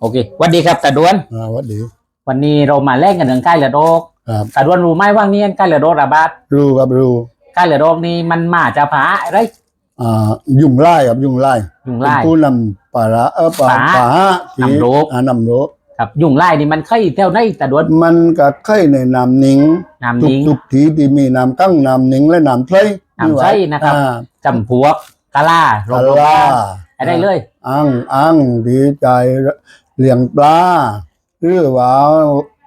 โอเคสวัสดีครับตาดวน อ่าหวัดดี วันนี้เรามาแลกกันเรื่องใกล้เลือดโรคครับ ตาดวนรู้ไหมว่านี่ใกล้เลือดโรคระบาดรู้ครับรู้ใกล้เลือดโรคนี่มันมาจากผาอะไร อ่ายุ่งไล่ครับยุ่งไล่ยุงเป็นไล่ผู้นำป่าระเออป่าป่าป่าที่นำโรคอ่านำโรคครับยุงไล่นี่มันไข่เท่าไหนตาดวนมันก็ไข่ในน้ำนิงน้ำทุกยิงทุกทีที่มีน้ำกั้งน้ำนิงและน้ำไส้น้ำไส้นะครับ อ่าจำพวกกะลาโรกะคโรลาคอะไรเลยอังอังดีใจ เลี้ยงปลาหรือว่า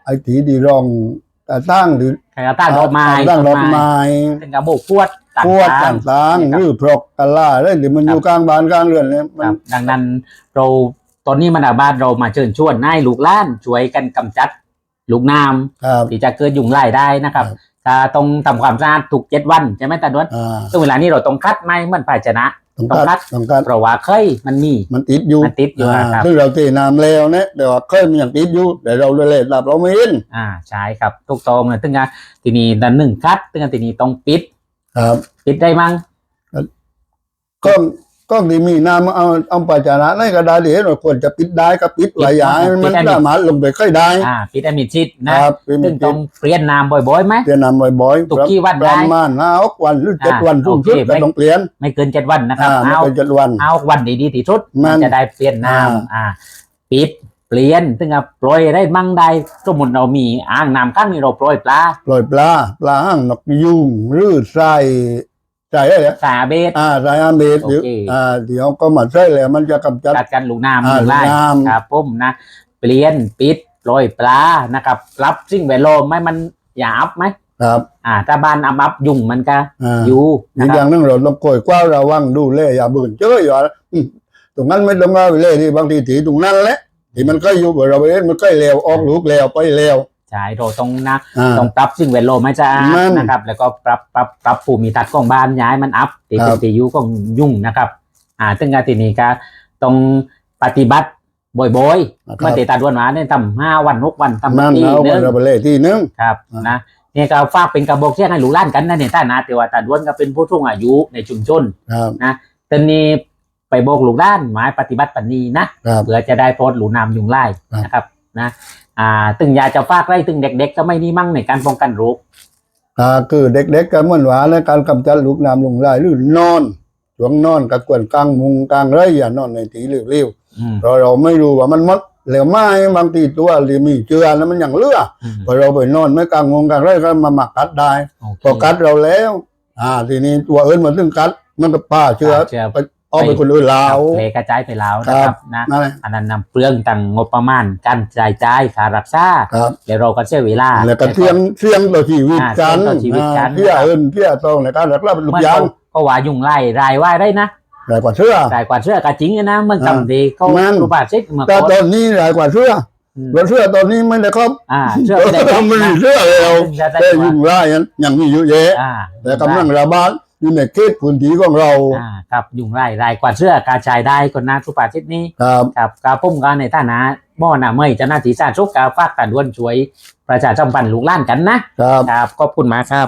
ไอ้ทีดีรองกระตั้งหรือใครก็ตั้งดอกไม้ตั้งดอกไม้เป็นกระบอกพวดต่างพวดๆต่างๆหนะครืรับอพรกกะลาอะไรหรือมันอยู่กลางบ้านกลางเรือนเนี่ยมัคนรับดังนั้นเราตอนนี้มันระบาดเรามาเชิญชวนให้ลูกหล้านช่วยกันกำจัดลูกน้ำครับที่จะเกิดยุงไล่ได้นะครับครับถ้าต้องทำความสะอาดทุกเจ็ดวันใช่ไหมตาดวนอ่าซึ่งเวลานี้เราต้องคัดไม่เหมือนภาชนะ ต้องต้องคักัดดต้องกัดเพราะว่าเคยมันมีมันติดอยู่มันติดอยู่อ่านะครับซึ่งเราตีน้ำแล้วเนี่ยแต่ว่าเคยมันยังติดอยู่แต่เราเลยเลยหลับเราไม่เห็นอ่าใช่ครับถูกต้องเลยตึงอะทีนี้ดันหนึ่งคัดตึงอะทีนี้ต้องปิด ครับ ปิดได้มั้งก็ ก็ดีมีน้ำเอาเอาปัจจาระในกระดาษเดี๋ยวเราควรจะปิดได้ก็ปิดไว้อย่าให้มันสามารถลงไปค่อยได้อ่าปิดได้มิดชิดคนะรับเป็นซึ่งต้องเปลี่ยนน้ำบ่อยๆไหมเปลี่ยนน้ำบ่อยๆทุกกี่วันปได้ระมาณห้าหกวันหรือเจ็ดอ่าวันสูงสุดโอเคก็ต้องเปลี่ยนไม่เกินเจ็ดวันนะครับอ่าไม่เอาเกินเจ็ดวันเอาวันดีๆที่สุดมันจะได้เปลี่ยนน้อ่าำอ่าปิดเปลี่ยนตึงอะปล่อยได้มั่งได้สมมติเรามีอ่างน้ำข้างนี้เราปล่อยปลาปล่อยปลาปลาห้างนกยุงหรือใส่ ใส่อะไรเนี่ยสาเบส อ่าใส่อาเมดเดี๋ยวโอเค อ่าเดี๋ยวก็มาใส่แล้วมันจะกำจัด จัดกันลูกน้ำอ่าลูกไล่ลูกน้ำ ครับผมนะ เปลี่ยนปิดปล่อยปลานะครับปรับสิ่งแวดล้อมไหมมันอย่าอัพไหมครับ อ่าถ้าบ้านอัพอัพยุ่งมันก็อ่า อยู่อีนะกคอรับย่างหนึงเราต้องคอยกว้าระวังดูแลอย่าเบื่อเจออยู่อะอืมตรงนั้นไม่ต้องเอาไปเลยที่บางทีถีตรงนั้นแหละที่มันก็อยู่บ่เราไปเล่นมันก็เลวออกลูกเลวไปเลว ใช่เราต้องนะอ่าต้องปรับสิ่งแวดล้อมให้สะอาดนั่นนะครับ แล้วก็ปรับปรับปรับภูมิทัศน์ของบ้านย้ายมันอัพตีครัเป็นบตีอยู่ของยุ่งนะครับ อ่าซึ่งการทีนี้ก็ต้องปฏิบัติบ่อยๆนะคเมื่รัอบตีตาดวนหวานเนี่ยทำห้าวันหกวันทำนั่นทีเอานึงเราไปเลยที่นึงครับอ่าน นะเนี่ยก็ฝากเป็นกระบอกเสียงให้ลูกหล้านกันนะเนี่ยท่านนะแต่ว่าตาด้วนก็เป็นผู้สูงอายุในชุมชนครับ ตอนนี้ไปบอกลูกหล้านหมายปฏิบัติปันนี้นะครับ เพื่อจะได้โพสต์หลูนามยุงไล่ครับนะครับ นะอ่าตึงอยากจะฝากไล่ตึงเด็ก ๆ ก็ไม่นี่มั่งในการป้องกันโรคอ่าคือเด็กๆกันเหมือนว่าในการกำจัดลูกน้ำลงไล่หรือนอนช่วงนอนกับกวนกลางมุงกลางไรอย่านอนในที่เรียวอืมๆเพราะเราไม่รู้ว่ามันมดแล้วไม่บางทีตัวหรือมีเชื้อแล้วมันยังเหลืออืมพอเราไปนอนไม่กลางมุงกลางไรก็มาหมักกัดได้โอเคพอกัดเราแล้ว อ่า ทีนี้ตัวเอิญมาถึงกัด มันก็ป้าเชื้อ เชื้อไปเอาไปคนอื่นแล้ครับวเพลกระจายไปแล้วนะครับนะนั่นแหละอันนั้นนำเปลืองต่างงบประมาณการจ่ายจ่ายค่ารักษาครับเดี๋ยวเราก็เสียเวลาแล้วก็เสี่ยงเสี่ยงต่อชีวิตกันอ่าเสี่ยงต่อชีวิตกัน อ่าเพี่อเอิญเพี่อต้องในการรักษาเป็นลูกเมื่อยางเขาก็ว่ายุงไล่รายว่าได้นะหลายกว่าเสื้อรายกว่าเสื้อกระจริงอะนะเมื่ออ่าจำดีเขามันรูบาดเช็ดเมื่อแต่ก่อนตอนนี้หลายกว่าเสื้ออืมแล้วเสื้อตอนนี้ไม่ได้ครบอ่าเสื้อไม่ได้ครบมันนะมีเสื้อแล้วจะได้แต่ว่ายุ่งไล่ยังยังมีอยู่เยอะอ่าแต่กำลังระบาด อยู่ในเขตพื้นที่ของเรา อ่าครับยุงไล่รายกว่าเสื้อกระจายได้คนนะทุกประเทศนี้ ครับครับกาพุ่มกันในฐานะหม้อหน้าเมยเจ้าหน้าที่สาธารณสุขกาฝากกันด้วนช่วย ประชาสัมพันธ์ลูกหล้านกันนะครับ ครับขอบคุณมากครับ